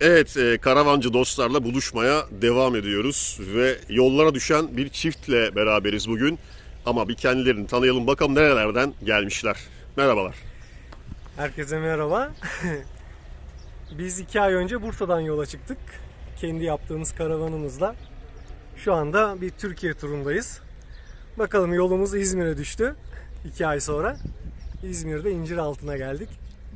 Evet, e, karavancı dostlarla buluşmaya devam ediyoruz ve yollara düşen bir çiftle beraberiz bugün. Ama bir kendilerini tanıyalım bakalım nerelerden gelmişler. Merhabalar. Herkese merhaba. Biz iki ay önce Bursa'dan yola çıktık. Kendi yaptığımız karavanımızla. Şu anda bir Türkiye turundayız. Bakalım yolumuz İzmir'e düştü. iki ay sonra. İzmir'de incir altına geldik.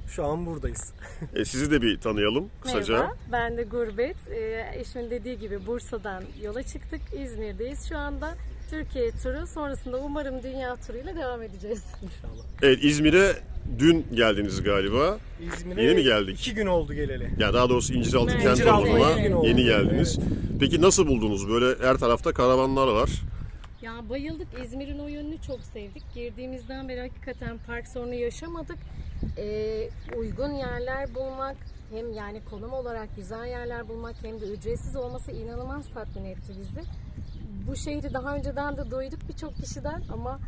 Şu an buradayız. E, sizi de bir tanıyalım kısaca. Merhaba, ben de Gurbet. Ee, eşimin dediği gibi Bursa'dan yola çıktık. İzmir'deyiz şu anda. Türkiye turu, sonrasında umarım dünya turuyla devam edeceğiz. İnşallah. Evet, İzmir'e dün geldiniz galiba. İzmir'e Yeni mi geldik? iki gün oldu geleli. Ya daha doğrusu İnciraltı Evet. kent olduğuna yeni geldiniz. Peki nasıl buldunuz? Böyle her tarafta karavanlar var. Ya bayıldık. İzmir'in o yönünü çok sevdik. Girdiğimizden beri hakikaten park sorunu yaşamadık. Ee, uygun yerler bulmak, hem yani konum olarak güzel yerler bulmak hem de ücretsiz olması inanılmaz tatmin etti bizi. Bu şehri daha önceden de duyduk birçok kişiden ama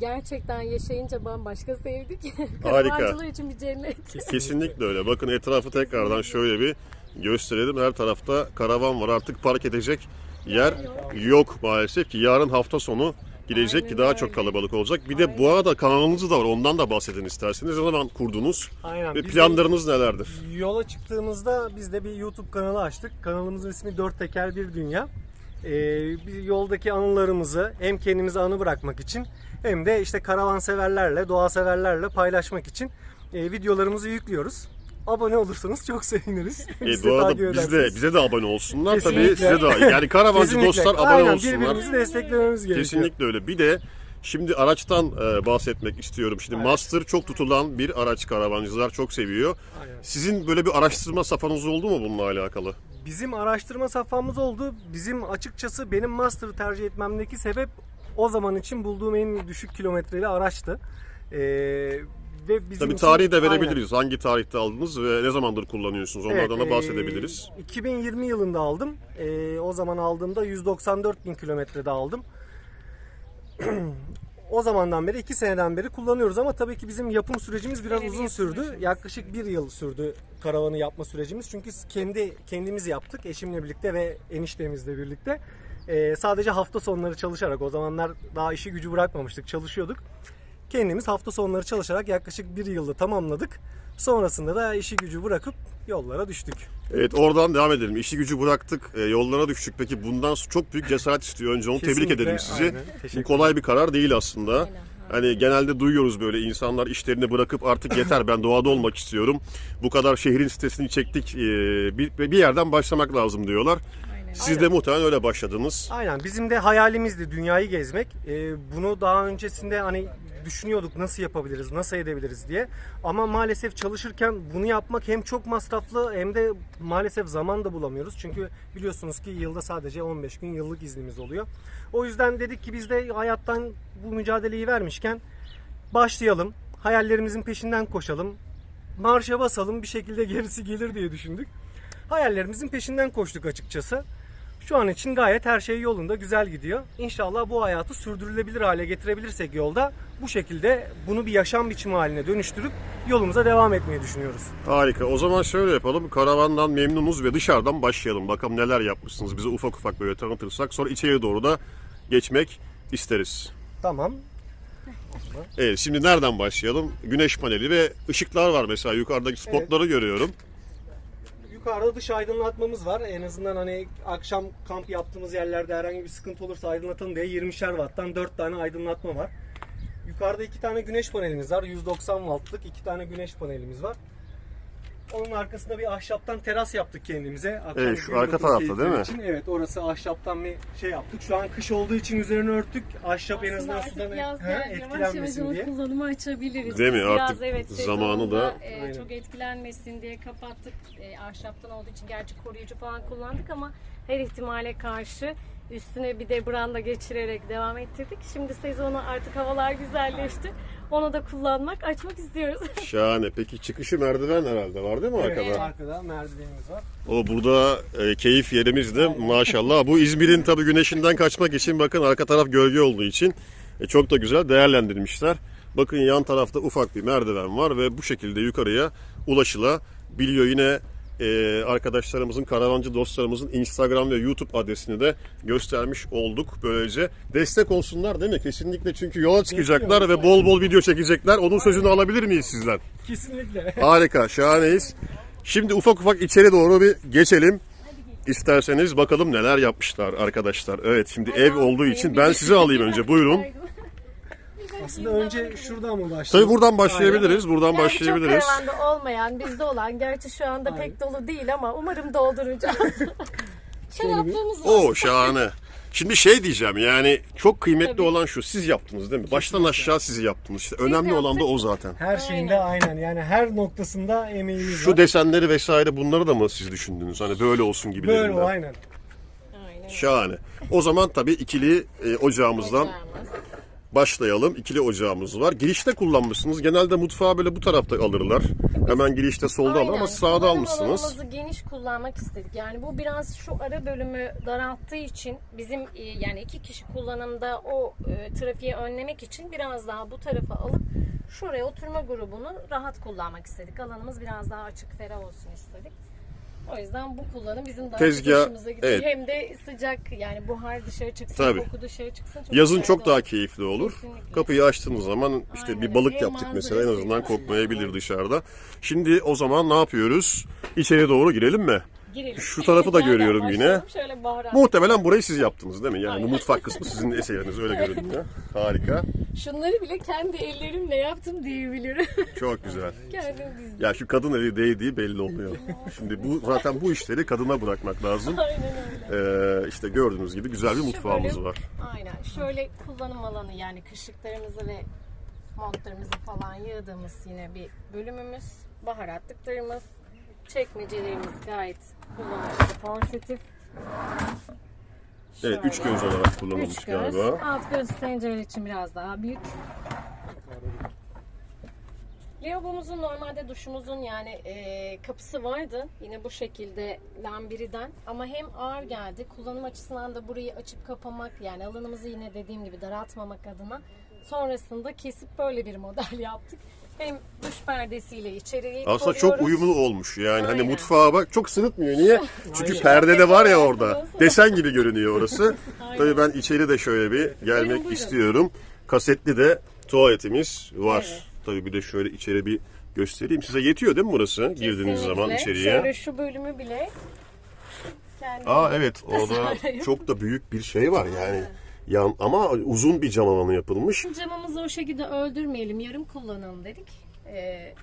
gerçekten yaşayınca bambaşka sevdik. Harika. İçin bir cennet. Kesinlikle öyle. Bakın etrafı tekrardan şöyle bir gösterelim. Her tarafta karavan var. Artık park edecek yer yok maalesef ki. Yarın hafta sonu gidecek ki daha çok kalabalık olacak. Bir de bu arada kanalınız da var. Ondan da bahsedin isterseniz. Ne zaman kurdunuz? Aynen. Ve biz planlarınız nelerdir? Yola çıktığımızda biz de bir YouTube kanalı açtık. Kanalımızın ismi Dört Teker Bir Dünya. Ee, biz yoldaki anılarımızı hem kendimize anı bırakmak için hem de işte karavan severlerle, doğa severlerle paylaşmak için e, videolarımızı yüklüyoruz. Abone olursanız çok seviniriz. E, bu arada biz de, bize de abone olsunlar. Tabii Kesinlikle. size de. Yani karavancı Kesinlikle. dostlar abone Aynen, olsunlar. birbirimizi desteklememiz gerekiyor. Kesinlikle öyle. Bir de şimdi araçtan e, bahsetmek istiyorum. Şimdi Master çok tutulan bir araç karavancılar çok seviyor. Aynen. Sizin böyle bir araştırma safhanız oldu mu bununla alakalı? Bizim araştırma safhamız oldu. Bizim açıkçası benim master'ı tercih etmemdeki sebep o zaman için bulduğum en düşük kilometreli araçtı. Ee, ve bizim Tabii için- tarihi de Aynen. verebiliriz. Hangi tarihte aldınız ve ne zamandır kullanıyorsunuz? Onlardan Evet, da bahsedebiliriz. e, 2020 yılında aldım. E, o zaman aldığımda 194 bin kilometrede aldım. o zamandan beri, iki seneden beri kullanıyoruz ama tabii ki bizim yapım sürecimiz biraz Seneli uzun sürdü. sürecimiz. Yaklaşık bir yıl sürdü karavanı yapma sürecimiz. Çünkü kendi kendimiz yaptık eşimle birlikte ve eniştemizle birlikte. E, sadece hafta sonları çalışarak o zamanlar daha işi gücü bırakmamıştık, çalışıyorduk. Kendimiz hafta sonları çalışarak yaklaşık bir yılda tamamladık. Sonrasında da işi gücü bırakıp yollara düştük. Evet oradan devam edelim. İşi gücü bıraktık, e, yollara düştük. Peki bundan çok büyük cesaret istiyor. Önce onu tebrik Kesinlikle, edelim sizi. Bu kolay bir karar değil aslında. Aynen, Hani genelde duyuyoruz böyle insanlar işlerini bırakıp artık yeter ben doğada olmak istiyorum. Bu kadar şehrin sitesini çektik. e, Bir, bir yerden başlamak lazım diyorlar. Aynen. Siz de muhtemelen öyle başladınız. Aynen bizim de hayalimizdi dünyayı gezmek. Ee, bunu daha öncesinde hani düşünüyorduk nasıl yapabiliriz, nasıl edebiliriz diye. Ama maalesef çalışırken bunu yapmak hem çok masraflı hem de maalesef zaman da bulamıyoruz. Çünkü biliyorsunuz ki yılda sadece 15 gün yıllık iznimiz oluyor. O yüzden dedik ki biz de hayattan bu mücadeleyi vermişken başlayalım. Hayallerimizin peşinden koşalım. Marşa basalım bir şekilde gerisi gelir diye düşündük. Hayallerimizin peşinden koştuk açıkçası. Şu an için gayet her şey yolunda, güzel gidiyor. İnşallah bu hayatı sürdürülebilir hale getirebilirsek yolda bu şekilde bunu bir yaşam biçimi haline dönüştürüp yolumuza devam etmeyi düşünüyoruz. Harika. O zaman şöyle yapalım. Karavandan memnunuz ve dışarıdan başlayalım. Bakalım neler yapmışsınız. Bize ufak ufak böyle tanıtırsak. Sonra içeriye doğru da geçmek isteriz. Tamam. Evet şimdi nereden başlayalım? Güneş paneli ve ışıklar var mesela. Yukarıdaki spotları görüyorum. Yukarıda dış aydınlatmamız var. En azından hani akşam kamp yaptığımız yerlerde herhangi bir sıkıntı olursa aydınlatalım diye 20'şer watttan 4 tane aydınlatma var. Yukarıda iki tane güneş panelimiz var. 190 wattlık iki tane güneş panelimiz var. Onun arkasında bir ahşaptan teras yaptık kendimize. Akşam Evet, şu arka tarafta keyifleri değil mi? Için. Evet orası ahşaptan bir şey yaptık. Şu an kış olduğu için üzerini örttük. Ahşap en azından artık sudan yaz he, geldi. Yavaş yavaş etkilenmesin diye. kullanımı açabiliriz. Değil mi? Biz Artık Biraz evet zamanı da- e, Aynen. çok etkilenmesin diye kapattık. E, ahşaptan olduğu için gerçi koruyucu falan kullandık ama her ihtimale karşı üstüne bir de branda geçirerek devam ettirdik. Şimdi sezonu artık havalar güzelleşti. Onu da kullanmak, açmak istiyoruz. Şahane. Peki çıkışı merdiven herhalde var değil mi Evet, arkada? arkada merdivenimiz var. O burada e, keyif yerimiz de maşallah. Bu İzmir'in tabii güneşinden kaçmak için bakın arka taraf gölge olduğu için e, çok da güzel değerlendirmişler. Bakın yan tarafta ufak bir merdiven var ve bu şekilde yukarıya ulaşılabiliyor. Yine e, arkadaşlarımızın, karavancı dostlarımızın Instagram ve YouTube adresini de göstermiş olduk böylece. Destek olsunlar değil mi? Kesinlikle çünkü yola çıkacaklar ve bol bol video çekecekler. Onun sözünü alabilir miyiz sizden? Kesinlikle. Harika, şahaneyiz. Şimdi ufak ufak içeri doğru bir geçelim. İsterseniz bakalım neler yapmışlar arkadaşlar. Evet şimdi ev olduğu için ben sizi alayım önce. Buyurun. Aslında önce şuradan mı başlayalım? Tabii buradan başlayabiliriz. Buradan Yani başlayabiliriz. çok karavanda olmayan, bizde olan, gerçi şu anda pek dolu değil ama umarım dolduracağız. Şaraplığımız var. Oo şahane. Şimdi şey diyeceğim yani çok kıymetli olan şu siz yaptınız değil mi? Baştan aşağı siz yaptınız. İşte önemli olan da o zaten. Her şeyinde aynen. Yani her noktasında emeğimiz Şu var. desenleri vesaire bunları da mı siz düşündünüz? Hani böyle olsun Böyle gibilerinden. o aynen. Aynen. Şahane. O zaman tabii ikili e, ocağımızdan Ocağımız. Başlayalım. İkili ocağımız var. Girişte kullanmışsınız. Genelde mutfağı böyle bu tarafta alırlar. Hemen girişte solda alır ama sağda Kullanım almışsınız. alanımızı geniş kullanmak istedik. Yani bu biraz şu ara bölümü daralttığı için bizim e, yani iki kişi kullanımda o e, trafiği önlemek için biraz daha bu tarafa alıp şuraya oturma grubunu rahat kullanmak istedik. Alanımız biraz daha açık ferah olsun istedik. O yüzden bu kullanım bizim daha Tezgah, hoşumuza gidiyor. evet. Hem de sıcak yani buhar dışarı çıksın, Tabii. koku dışarı çıksın. Çok Yazın çok de daha olur. keyifli olur. Kesinlikle. Kapıyı açtığınız zaman işte Aynen bir balık Hem yaptık mesela en azından kokmayabilir dışarıda. Şimdi o zaman ne yapıyoruz? İçeri doğru girelim mi? Girelim. Şu tarafı da görüyorum yine. Şöyle baharat. Muhtemelen burayı siz yaptınız değil mi? Yani bu mutfak kısmı sizin eseriniz öyle görünüyor. Harika. Şunları bile kendi ellerimle yaptım diyebilirim. Çok güzel. Kendim dizdim. Ya şu kadın eli değdiği belli oluyor. Şimdi bu zaten bu işleri kadına bırakmak lazım. Aynen öyle. Ee, işte gördüğünüz gibi güzel bir mutfağımız bölüm- var. Aynen. Şöyle kullanım alanı yani kışlıklarımızı ve montlarımızı falan yığdığımız yine bir bölümümüz. Baharatlıklarımız, çekmecelerimiz gayet kullanışlı, portatif. Evet Şöyle. üç göz olarak kullanılmış Üç göz. galiba. Alt göz tencere için biraz daha büyük. Lavabomuzun normalde duşumuzun yani e, kapısı vardı. Yine bu şekilde lambiriden. Ama hem ağır geldi. Kullanım açısından da burayı açıp kapamak yani alanımızı yine dediğim gibi daraltmamak adına sonrasında kesip böyle bir model yaptık. Hem duş perdesiyle içeriği Aslında çok koruyoruz. uyumlu olmuş. Yani hani Aynen. mutfağa bak çok sırıtmıyor. Niye? Çünkü Aynen. perde var ya orada. Desen gibi görünüyor orası. Aynen. Tabii ben içeri de şöyle bir gelmek Buyurun, buyurun. istiyorum. Kasetli de tuvaletimiz var. Evet. Tabii bir de şöyle içeri bir göstereyim. Size yetiyor değil mi burası? Girdiğiniz Kesinlikle. zaman içeriye. Şöyle şu bölümü bile kendi Aa evet orada çok da büyük bir şey var yani. Yan, ama uzun bir cam alanı yapılmış. Camımızı o şekilde öldürmeyelim, yarım kullanalım dedik. Ee,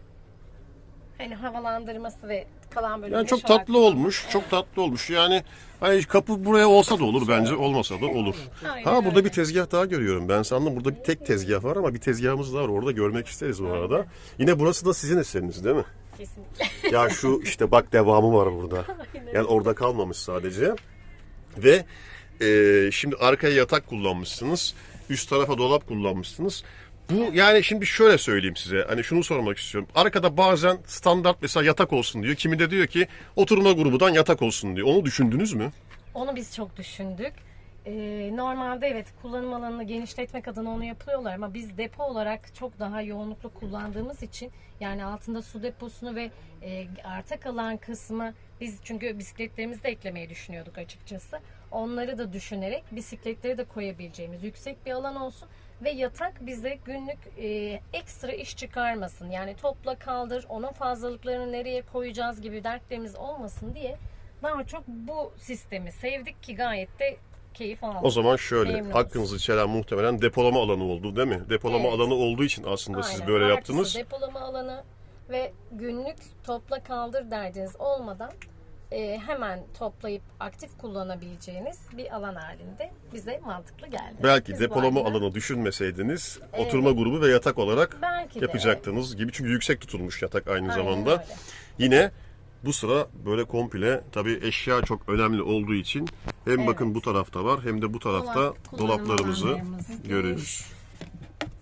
hani havalandırması ve kalan bölümü Yani çok tatlı olmuş. Çok tatlı olmuş. Yani hani kapı buraya olsa da olur bence. Olmasa da olur. Aynen Ha burada öyle. bir tezgah daha görüyorum. Ben sandım burada bir tek tezgah var ama bir tezgahımız daha var. Orada görmek isteriz bu arada. Yine burası da sizin eseriniz değil mi? Kesinlikle. Ya şu işte bak devamı var burada. Yani orada kalmamış sadece. Ve e, şimdi arkaya yatak kullanmışsınız. Üst tarafa dolap kullanmışsınız. Bu yani şimdi şöyle söyleyeyim size. Hani şunu sormak istiyorum. Arkada bazen standart mesela yatak olsun diyor. Kimi de diyor ki oturma grubundan yatak olsun diyor. Onu düşündünüz mü? Onu biz çok düşündük. Ee, normalde evet kullanım alanını genişletmek adına onu yapıyorlar ama biz depo olarak çok daha yoğunluklu kullandığımız için yani altında su deposunu ve e, arta kalan kısmı biz çünkü bisikletlerimizi de eklemeyi düşünüyorduk açıkçası. Onları da düşünerek bisikletleri de koyabileceğimiz yüksek bir alan olsun ve yatak bize günlük e, ekstra iş çıkarmasın. Yani topla kaldır, onun fazlalıklarını nereye koyacağız gibi dertlerimiz olmasın diye daha çok bu sistemi sevdik ki gayet de keyif aldık. O zaman şöyle Memnunuz. hakkınızı çelen muhtemelen depolama alanı oldu değil mi? Depolama Evet. alanı olduğu için aslında siz Aynen. böyle Artısı yaptınız. Depolama alanı ve günlük topla kaldır derdiniz olmadan e, hemen toplayıp aktif kullanabileceğiniz bir alan halinde bize mantıklı geldi. Belki Biz depolama halde- alanı düşünmeseydiniz Evet. oturma grubu ve yatak olarak Belki de, yapacaktınız gibi. Çünkü yüksek tutulmuş yatak aynı Aynen zamanda. öyle. Yine bu sıra böyle komple tabii eşya çok önemli olduğu için hem Evet. bakın bu tarafta var hem de bu tarafta Dolap, dolaplarımızı görüyoruz.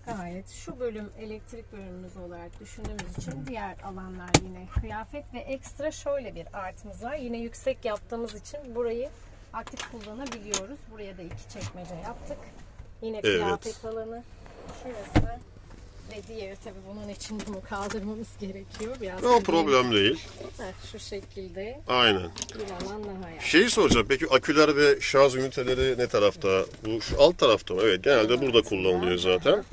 Gayet şu bölüm elektrik bölümümüz olarak düşündüğümüz için diğer alanlar yine kıyafet ve ekstra şöyle bir artımız var. Yine yüksek yaptığımız için burayı aktif kullanabiliyoruz. Buraya da iki çekmece yaptık. Yine Evet. kıyafet alanı. Şurası Ve diğeri tabii bunun için bunu kaldırmamız gerekiyor. Biraz O problem değil. Heh, şu şekilde Aynen. bir alan daha yani. Şeyi soracağım peki aküler ve şarj üniteleri ne tarafta? Bu şu alt tarafta mı? Evet genelde burada kullanılıyor zaten.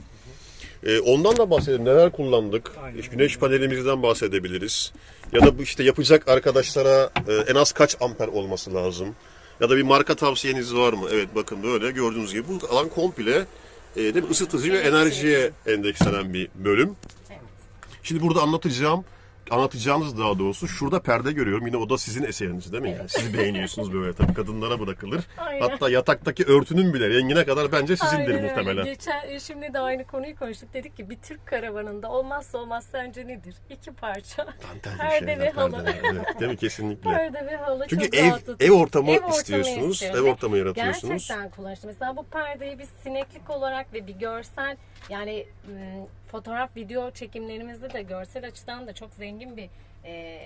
Ee, ondan da bahsedelim. Neler kullandık? Aynen. İşte güneş panelimizden bahsedebiliriz. Ya da bu işte yapacak arkadaşlara e, en az kaç amper olması lazım? Ya da bir marka tavsiyeniz var mı? Evet bakın böyle gördüğünüz gibi bu alan komple e, değil mi? ısıtıcı ve enerjiye endekslenen bir bölüm. Evet. Şimdi burada anlatacağım, anlatacağınız daha doğrusu şurada perde görüyorum. Yine o da sizin eseriniz değil mi? Yani siz beğeniyorsunuz böyle tabii kadınlara bırakılır. Aynen. Hatta yataktaki örtünün bile rengine kadar bence sizindir Aynen öyle. muhtemelen. Geçen e, şimdi de aynı konuyu konuştuk. Dedik ki bir Türk karavanında olmazsa olmaz sence nedir? İki parça. Dantel bir Perde şeyler, ve halı. evet. Değil mi? Kesinlikle. Perde ve halı Çünkü çok ev ev ortamı Ev istiyorsunuz, istiyoruz. ev ortamı yaratıyorsunuz. Gerçekten kullanışlı. Mesela bu perdeyi biz sineklik olarak ve bir görsel yani fotoğraf video çekimlerimizde de görsel açıdan da çok zengin bir e,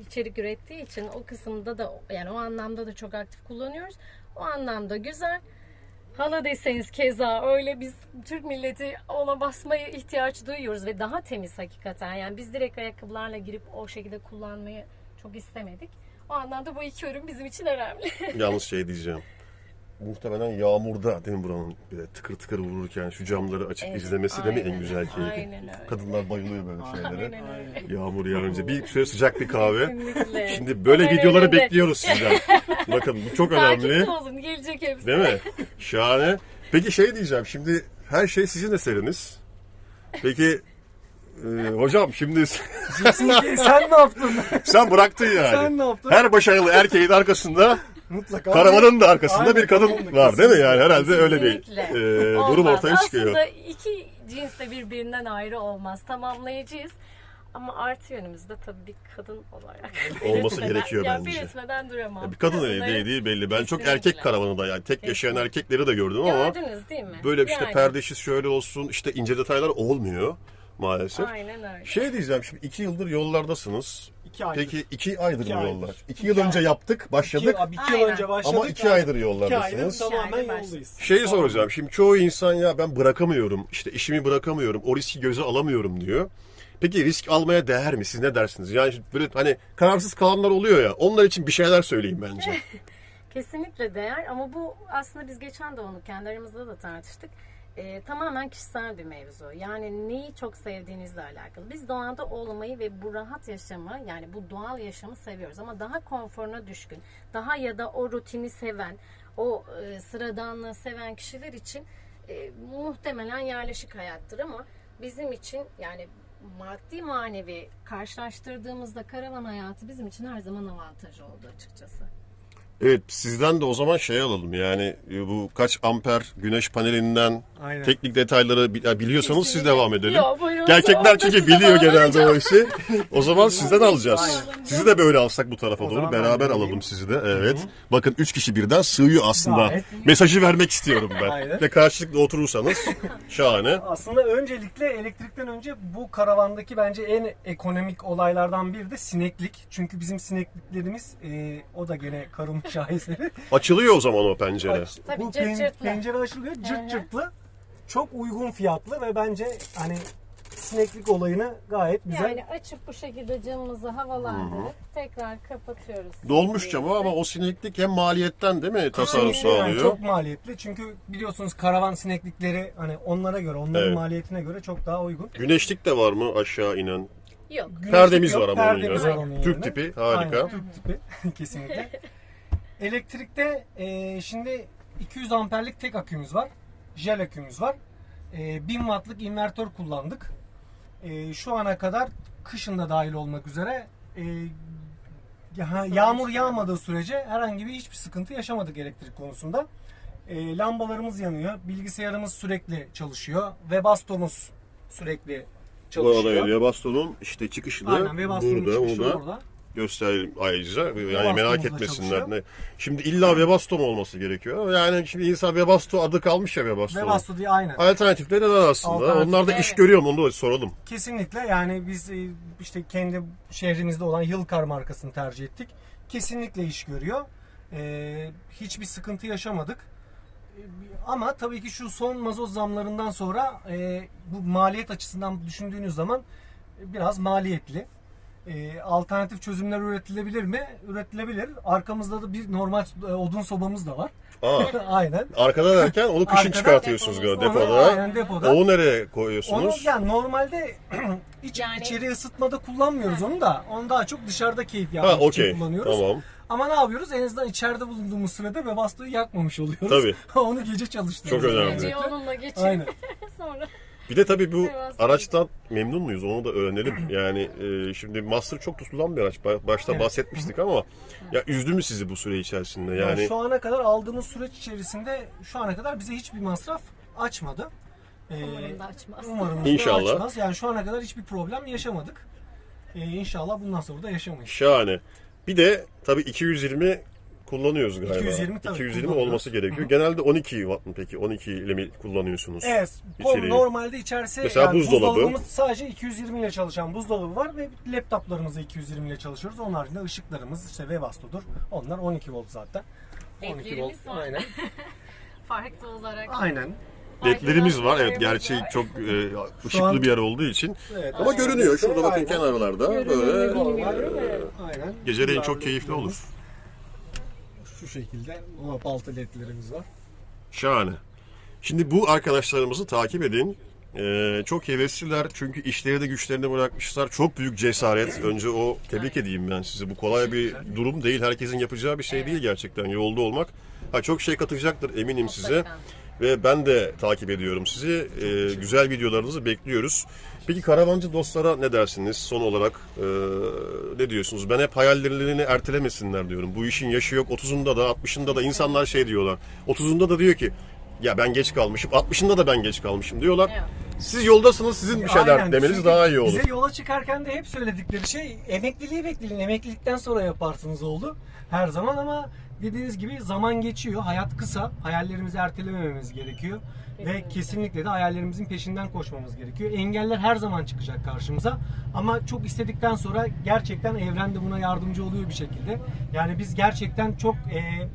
içerik ürettiği için o kısımda da yani o anlamda da çok aktif kullanıyoruz. O anlamda güzel. Hala deseniz keza öyle biz Türk milleti ona basmaya ihtiyaç duyuyoruz ve daha temiz hakikaten. Yani biz direkt ayakkabılarla girip o şekilde kullanmayı çok istemedik. O anlamda bu iki ürün bizim için önemli. Yalnız şey diyeceğim. Muhtemelen yağmurda değil mi buranın böyle tıkır tıkır vururken şu camları açıp Evet, izlemesi değil mi en güzel keyfi? aynen öyle. Kadınlar bayılıyor böyle şeylere. Aynen. Yağmur yağınca bir süre sıcak bir kahve. Kesinlikle. Şimdi böyle Hemen videoları önünde. bekliyoruz sizden. Bakın bu çok önemli. Takipte olun gelecek hepsi. Değil mi? Şahane. Peki şey diyeceğim şimdi her şey sizin eseriniz. Peki e, hocam şimdi sen ne yaptın? sen bıraktın yani. Sen ne yaptın? Her başarılı erkeğin arkasında Mutlaka. karavanın da arkasında Aynen, bir kadın da var değil mi yani herhalde öyle bir e, Olmaz. durum ortaya çıkıyor. Aslında iki cins de birbirinden ayrı olmaz. Tamamlayıcıyız. Ama artı yönümüzde tabii bir kadın olarak. Olması gerekiyor ya bence. belirtmeden duramam. Bir kadın değdiği belli. Ben çok erkek karavanında yani tek yaşayan erkekleri de gördüm ama Gördünüz değil mi? böyle işte Yani. perdesiz şöyle olsun işte ince detaylar olmuyor maalesef. Aynen öyle. Şey diyeceğim şimdi iki yıldır yollardasınız. İki aydır. Peki iki aydır İki mı aydır. yollar? İki yıl İki önce ay- yaptık, başladık. İki, abi iki yıl Aynen. önce başladık. Ama iki abi. aydır İki yollardasınız. aydır tamamen İki aydır yoldayız. Şeyi soracağım. Şimdi çoğu insan ya ben bırakamıyorum, işte işimi bırakamıyorum, o riski göze alamıyorum diyor. Peki risk almaya değer mi? Siz ne dersiniz? Yani şimdi böyle hani kararsız kalanlar oluyor ya. Onlar için bir şeyler söyleyin bence. Kesinlikle değer ama bu aslında biz geçen de onu kendi aramızda da tartıştık. Ee, tamamen kişisel bir mevzu. Yani neyi çok sevdiğinizle alakalı. Biz doğada olmayı ve bu rahat yaşamı yani bu doğal yaşamı seviyoruz ama daha konforuna düşkün, daha ya da o rutini seven, o e, sıradanlığı seven kişiler için e, muhtemelen yerleşik hayattır ama bizim için yani maddi manevi karşılaştırdığımızda karavan hayatı bizim için her zaman avantajı oldu açıkçası. Evet sizden de o zaman şey alalım yani e, bu kaç amper güneş panelinden Aynen. teknik detayları bi- biliyorsanız siz devam edelim. Yo, buyurun. Gerçekler Orada çünkü size biliyor genelde o işi. O zaman sizden alacağız. Sizi de böyle alsak bu tarafa O doğru zaman ben beraber de alalım alayım. sizi de. Evet. Bakın üç kişi birden sığıyor aslında. Gayet. Mesajı vermek istiyorum ben. Aynen. Ve karşılıklı oturursanız şahane. Aslında öncelikle elektrikten önce bu karavandaki bence en ekonomik olaylardan biri de sineklik. Çünkü bizim sinekliklerimiz e, o da gene karın şaheseri. Açılıyor o zaman o pencere. Aç- Tabii bu cırt pen- cırtlı. pencere açılıyor cırt cırtlı. Çok uygun fiyatlı ve bence hani sineklik olayını gayet güzel. Yani açıp bu şekilde camımızı havalandırıp tekrar kapatıyoruz. Dolmuş camı ama o sineklik hem maliyetten değil mi tasarruf Kesinlikle yani sağlıyor. çok maliyetli. Çünkü biliyorsunuz karavan sineklikleri hani onlara göre, onların Evet. maliyetine göre çok daha uygun. Güneşlik de var mı aşağı inen? Yok. Güneşlik Perdemiz yok, var ama onun perdemiz yerine. var onun Türk yerine. tipi harika. Aynen, Türk tipi kesinlikle. Elektrikte e, şimdi 200 amperlik tek akümüz var. Jel akümüz var. E, 1000 wattlık invertör kullandık. E, şu ana kadar kışın da dahil olmak üzere e, ya- yağmur yağmadığı sürece herhangi bir hiçbir sıkıntı yaşamadık elektrik konusunda. E, lambalarımız yanıyor. Bilgisayarımız sürekli çalışıyor. Webasto'muz sürekli Bu çalışıyor. arada Webasto'nun işte çıkışı da Aynen burada, çıkışı burada. orada. Gösterelim ayrıca. Yani Webasto'muz merak etmesinler. çalışıyor. Ne? Şimdi illa Webasto mu olması gerekiyor? Yani şimdi insan Webasto adı kalmış ya Webasto. Webasto diye aynen. Alternatifleri neler aslında? Alternatif- Onlar da iş görüyor mu? Onu da soralım. Kesinlikle yani biz e, işte kendi şehrimizde olan Yılkar markasını tercih ettik. Kesinlikle iş görüyor. Ee, hiçbir sıkıntı yaşamadık. ama tabii ki şu son mazot zamlarından sonra e, bu maliyet açısından düşündüğünüz zaman e, biraz maliyetli. E, alternatif çözümler üretilebilir mi? Üretilebilir. Arkamızda da bir normal e, odun sobamız da var. Aa, aynen. arkada derken onu kışın Arkada çıkartıyorsunuz depomuz. galiba Onu depoda. aynen depoda. Onu nereye Onu koyuyorsunuz? yani normalde iç Yani- içeri ısıtmada kullanmıyoruz onu da. Onu daha çok dışarıda keyif Ha yapmak için okey. kullanıyoruz. Tamam. Ama ne yapıyoruz? En azından içeride bulunduğumuz sürede ve bastığı yakmamış oluyoruz. Tabii. onu gece çalıştırıyoruz. Çok önemli. Geceyi onunla geçirip Aynen. sonra Bir de tabii bu araçtan memnun muyuz? Onu da öğrenelim. Yani e, şimdi Master çok tutulan bir araç. Ba- Başta Evet. bahsetmiştik ama ya üzdü mü sizi bu süre içerisinde? Yani Yani şu ana kadar aldığımız süreç içerisinde şu ana kadar bize hiçbir masraf açmadı. Ee, umarım da açmaz. umarım da İnşallah. açmaz. Yani şu ana kadar hiçbir problem yaşamadık. Ee, inşallah bundan sonra da yaşamayız. şahane. Bir de tabii 220 kullanıyoruz galiba. 220 tabii 220 kullanıyoruz. olması gerekiyor. Genelde 12 watt mı peki? 12 ile mi kullanıyorsunuz? Evet, İçeriği. normalde içerisi Mesela yani buzdolabı. buzdolabımız sadece 220 ile çalışan buzdolabı var ve laptoplarımızı 220 ile çalışıyoruz. Onun haricinde ışıklarımız işte Webasto'dur. Onlar 12 volt zaten. 12 volt. Var. Aynen. Farklı olarak. Aynen. Ledlerimiz var. Evet gerçi çok e, ışıklı an- bir yer olduğu için. Evet. Ama görünüyor. Şurada bakın Aynen. kenarlarda. Böyle evet. Aynen. geceleyin çok keyifli olur. Şu şekilde altı ledlerimiz var. Şahane. Şimdi bu arkadaşlarımızı takip edin. Ee, çok hevesliler çünkü işleri de güçlerini bırakmışlar. Çok büyük cesaret. Önce o tebrik edeyim ben sizi. Bu kolay bir durum değil. Herkesin yapacağı bir şey değil gerçekten yolda olmak. Ha, çok şey katacaktır eminim size. Ve ben de takip ediyorum sizi. Ee, güzel videolarınızı bekliyoruz. Peki karavancı dostlara ne dersiniz son olarak? Ee, ne diyorsunuz? Ben hep hayallerini ertelemesinler diyorum. Bu işin yaşı yok. 30'unda da 60'ında da insanlar şey diyorlar. 30'unda da diyor ki ya ben geç kalmışım. 60'ında da ben geç kalmışım diyorlar. Evet. Siz yoldasınız sizin bir şeyler Aynen. demeniz Çünkü daha iyi olur. Bize yola çıkarken de hep söyledikleri şey emekliliği bekleyin. Emeklilikten sonra yaparsınız oldu. Her zaman ama dediğiniz gibi zaman geçiyor. Hayat kısa. Hayallerimizi ertelemememiz gerekiyor. Ve kesinlikle de hayallerimizin peşinden koşmamız gerekiyor. Engeller her zaman çıkacak karşımıza. Ama çok istedikten sonra gerçekten evren de buna yardımcı oluyor bir şekilde. Yani biz gerçekten çok e,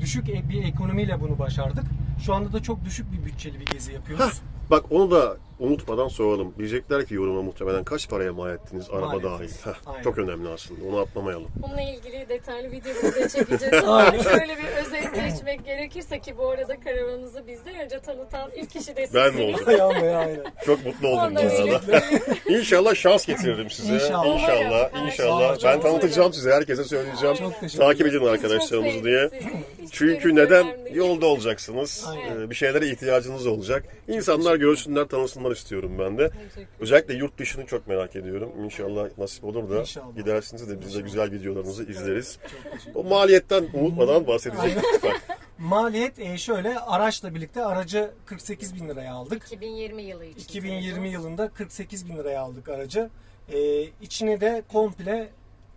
düşük e- bir ekonomiyle bunu başardık. Şu anda da çok düşük bir bütçeli bir gezi yapıyoruz. Bak onu da unutmadan soralım. Diyecekler ki yoruma muhtemelen kaç paraya mal ettiniz araba dahil. ettiniz. Heh, Aynen. çok önemli aslında. Onu atlamayalım. Bununla ilgili detaylı videomuzu da çekeceğiz ama şöyle bir özet geçmek gerekirse ki bu arada karavanımızı bizden önce tanıtan ilk kişi de Ben mi sizsiniz. oldum? Aynen, aynen. Çok mutlu oldum bu Ondan arada. İnşallah şans getiririm size. İnşallah. İnşallah. Umarım. inşallah. Çok Ben tanıtacağım size. Herkese söyleyeceğim. Çok teşekkür Takip edin Biz çok arkadaşlarımızı sevdik diye. sizi. Çünkü neden? Yolda olacaksınız. Aynen. Ee, Bir şeylere ihtiyacınız olacak. İnsanlar görsünler, tanısınlar istiyorum ben de. Özellikle yurt dışını çok merak ediyorum. İnşallah nasip olur da İnşallah. gidersiniz de biz de güzel videolarınızı izleriz. O maliyetten unutmadan bahsedecek lütfen. Maliyet e, şöyle araçla birlikte aracı 48 bin liraya aldık. 2020 yılı için. 2020 yılında 48 bin liraya aldık aracı. E, içine de komple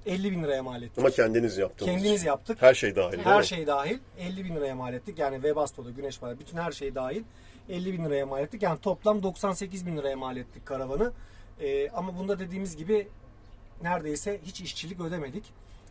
50 bin liraya mal ettik. Ama kendiniz yaptınız. Kendimiz yaptık. Her şey dahil değil Her mi? şey dahil 50 bin liraya mal ettik. Yani Webasto'da, Güneş Panel, bütün her şey dahil 50 bin liraya mal ettik. Yani toplam 98 bin liraya mal ettik karavanı. E, ama bunda dediğimiz gibi neredeyse hiç işçilik ödemedik.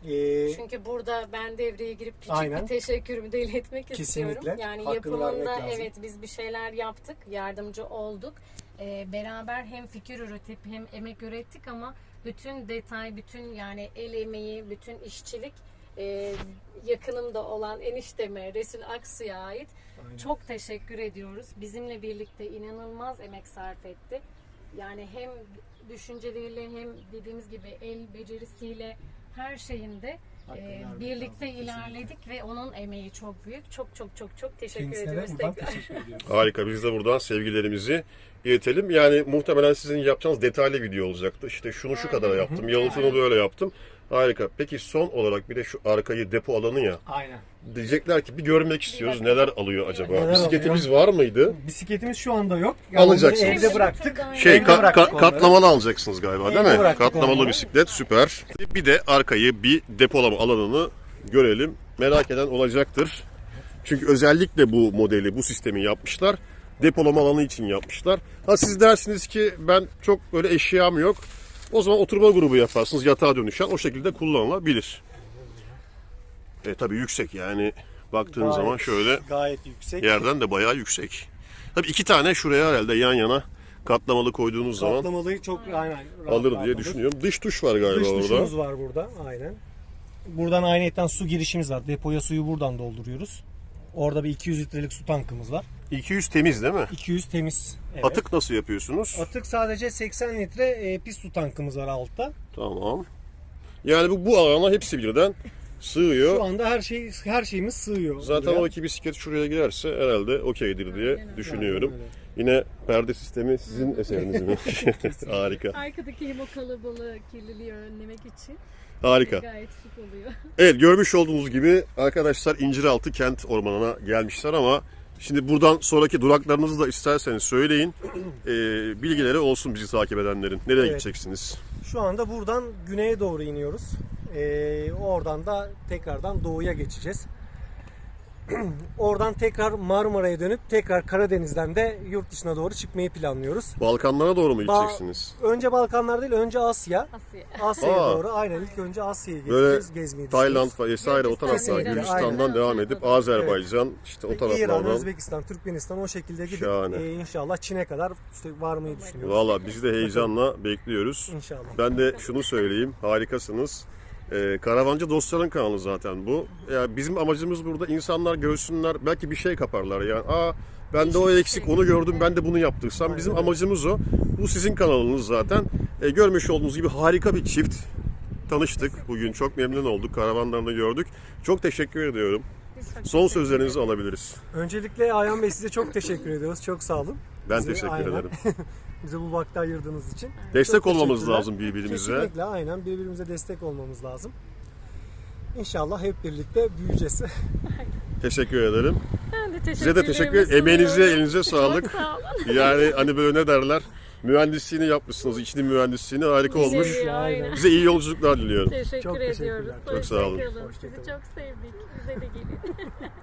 E, Çünkü burada ben devreye girip küçük Aynen. bir teşekkürümü de iletmek Kesinlikle. istiyorum. Yani Hakkını yapımında evet biz bir şeyler yaptık, yardımcı olduk. Ee, beraber hem fikir üretip hem emek ürettik ama bütün detay, bütün yani el emeği, bütün işçilik e, yakınımda olan enişteme Resul Aksu'ya ait. Çok teşekkür ediyoruz. Bizimle birlikte inanılmaz emek sarf etti. Yani hem düşünceleriyle hem dediğimiz gibi el becerisiyle her şeyinde e, birlikte lazım, ilerledik ve onun emeği çok büyük. Çok çok çok çok teşekkür kendisine ediyoruz tekrar. teşekkür ediyoruz. Harika. Biz de buradan sevgilerimizi iletelim. Yani muhtemelen sizin yapacağınız detaylı video olacaktı. İşte şunu şu kadar yaptım, yalıtımı böyle yaptım. Harika. Peki son olarak bir de şu arkayı depo alanı ya. Aynen. Diyecekler ki bir görmek istiyoruz. Neler alıyor acaba? Neler Bisikletimiz var mıydı? Bisikletimiz şu anda yok. Alacaksınız. onları Evde bıraktık. Şey Evde ka- bıraktık ka- onları. katlamalı alacaksınız galiba değil Evde mi? bıraktık Katlamalı onları. bisiklet süper. Bir de arkayı bir depolama alanını görelim. Merak eden olacaktır. Çünkü özellikle bu modeli, bu sistemi yapmışlar. Depolama alanı için yapmışlar. Ha siz dersiniz ki ben çok böyle eşyam yok. O zaman oturma grubu yaparsınız. Yatağa dönüşen o şekilde kullanılabilir. E tabii yüksek yani Baktığın Gayet- zaman şöyle Gayet yüksek. yerden de bayağı yüksek. Tabii iki tane şuraya herhalde yan yana katlamalı koyduğunuz zaman Katlamalıyı çok aynen alır diye alır. düşünüyorum. Dış tuş var galiba Dış orada. duşumuz var burada aynen. Buradan ayrıyetten su girişimiz var. Depoya suyu buradan dolduruyoruz. Orada bir 200 litrelik su tankımız var. 200 temiz değil mi? 200 temiz. Evet. Atık nasıl yapıyorsunuz? Atık sadece 80 litre e, pis su tankımız var altta. Tamam. Yani bu, bu alana hepsi birden sığıyor. Şu anda her şey her şeyimiz sığıyor. Zaten buraya. o iki bisiklet şuraya girerse herhalde okeydir diye Aynen düşünüyorum. Aynen. Yine perde sistemi sizin eseriniz mi? Harika. Arkadaki hem o kalabalığı, kirliliği önlemek için Harika. gayet şık oluyor. Evet görmüş olduğunuz gibi arkadaşlar İnciraltı kent ormanına gelmişler ama şimdi buradan sonraki duraklarınızı da isterseniz söyleyin. Ee, bilgileri olsun bizi takip edenlerin. Nereye Evet. gideceksiniz? Şu anda buradan güneye doğru iniyoruz. Ee, oradan da tekrardan doğuya geçeceğiz. oradan tekrar Marmara'ya dönüp tekrar Karadeniz'den de yurt dışına doğru çıkmayı planlıyoruz. Balkanlara doğru mu Ba- gideceksiniz? Önce Balkanlar değil, önce Asya. Asya. Asya'ya Aa. doğru aynen ilk önce Asya'yı Böyle gezeceğiz, gezmeyi Tayland düşünüyoruz. vesaire o taraftan Kesinlikle, Gürcistan'dan aynen. devam edip Azerbaycan işte o İran, taraflardan. Özbekistan, Türkmenistan o şekilde gidip Şahane. e, inşallah Çin'e kadar işte varmayı düşünüyoruz. Valla biz de heyecanla bekliyoruz. İnşallah. Ben de şunu söyleyeyim, harikasınız. Ee, Karavancı dostların kanalı zaten bu. Ya bizim amacımız burada insanlar görsünler, belki bir şey kaparlar yani. Aa ben de o eksik, onu gördüm, ben de bunu yaptırsam. Bizim amacımız o. Bu sizin kanalınız zaten. Ee, görmüş olduğunuz gibi harika bir çift. Tanıştık bugün, çok memnun olduk. Karavanlarını gördük. Çok teşekkür ediyorum. Son sözlerinizi alabiliriz. Öncelikle Ayhan Bey size çok teşekkür ediyoruz. Çok sağ olun. Ben Bize- teşekkür aynen. ederim. Bize bu vakti ayırdığınız için. Destek olmamız lazım birbirimize. Kesinlikle aynen birbirimize destek olmamız lazım. İnşallah hep birlikte büyüyeceğiz. Teşekkür ederim. Ben de teşekkür Size de teşekkür ederim. sunuyorum. Emeğinize, elinize sağlık. Çok sağ olun. Yani hani böyle ne derler? Mühendisliğini yapmışsınız. içli mühendisliğini harika olmuş. Bize- aynen. Bize iyi yolculuklar diliyorum. Teşekkür Çok ediyoruz. Çok sağ olun. Sizi çok sevdik. Bize de gelin.